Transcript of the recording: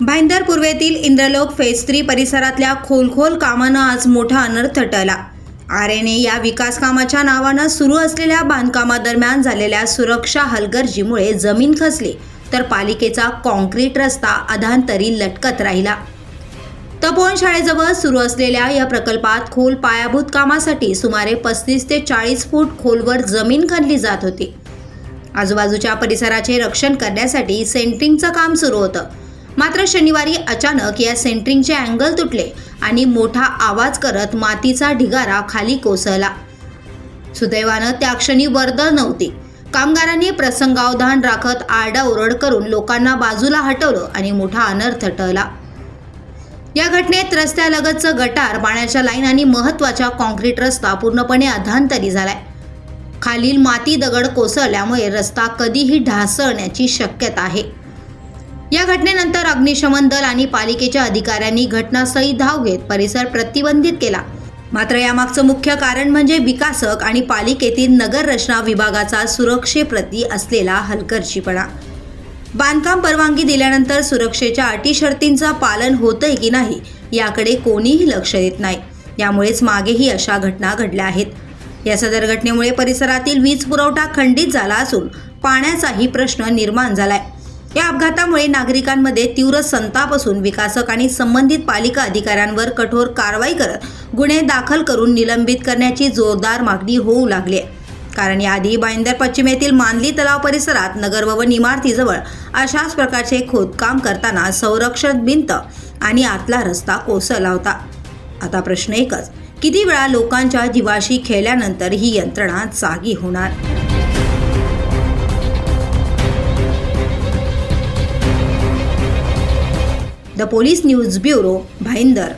भाईंदर पूर्वेतील Indralok phase three परिसरातल्या खोलखोल कामानं आज मोठा अनर्थ टळला. आर एन ए या विकास कामाच्या नावानं सुरू असलेल्या बांधकामादरम्यान झालेल्या सुरक्षा हलगर्जीमुळे जमीन खचली तर पालिकेचा कॉन्क्रीट रस्ता अधांतरी लटकत राहिला. तपोवन शाळेजवळ सुरू असलेल्या या प्रकल्पात खोल पायाभूत कामासाठी सुमारे पस्तीस ते चाळीस फूट खोलवर जमीन खणली जात होती. आजूबाजूच्या परिसराचे रक्षण करण्यासाठी सेंट्रिंगचं काम सुरू होतं. मात्र शनिवारी अचानक या सेंट्रिंगचे अँगल तुटले आणि मोठा आवाज करत मातीचा ढिगारा खाली कोसळला. सुदैवानं त्या क्षणी वर्दळ नव्हती. कामगारांनी प्रसंगावधान राखत आरडाओरड करून लोकांना बाजूला हटवलं आणि मोठा अनर्थ टळला. या घटनेत रस्त्यालगतचं गटार पाण्याच्या लाईन आणि महत्त्वाचा कॉन्क्रीट रस्ता पूर्णपणे अधांतरी झालाय. खालील माती दगड कोसळल्यामुळे रस्ता कधीही ढासळण्याची शक्यता आहे. या घटनेनंतर अग्निशमन दल आणि पालिकेच्या अधिकाऱ्यांनी घटनास्थळी धाव घेत परिसर प्रतिबंधित केला. मात्र यामागचं मुख्य कारण म्हणजे विकासक आणि पालिकेतील नगर रचना विभागाचा सुरक्षेप्रती असलेला हलगर्जीपणा बांधकाम परवानगी दिल्यानंतर सुरक्षेच्या अटी शर्तींचं पालन होतंय की नाही याकडे कोणीही लक्ष देत नाही. यामुळेच मागेही अशा घटना घडल्या आहेत. या सदर घटनेमुळे परिसरातील वीज पुरवठा खंडित झाला असून पाण्याचाही प्रश्न निर्माण झालाय. या अपघातामुळे नागरिकांमध्ये तीव्र संताप असून विकासक आणि संबंधित पालिका अधिकाऱ्यांवर कठोर कारवाई करत गुन्हे दाखल करून निलंबित करण्याची जोरदार मागणी होऊ लागली आहे. कारण याआधी बाईंदर पश्चिम येथील मानली तलाव परिसरात नगरभवन इमारतीजवळ अशाच प्रकारचे खोदकाम करताना संरक्षण भिंत आणि आतला रस्ता कोसळला होता. आता प्रश्न एकच किती वेळा लोकांच्या जीवाशी खेळल्यानंतर ही यंत्रणा जागी होणार? The police news bureau Bhayandar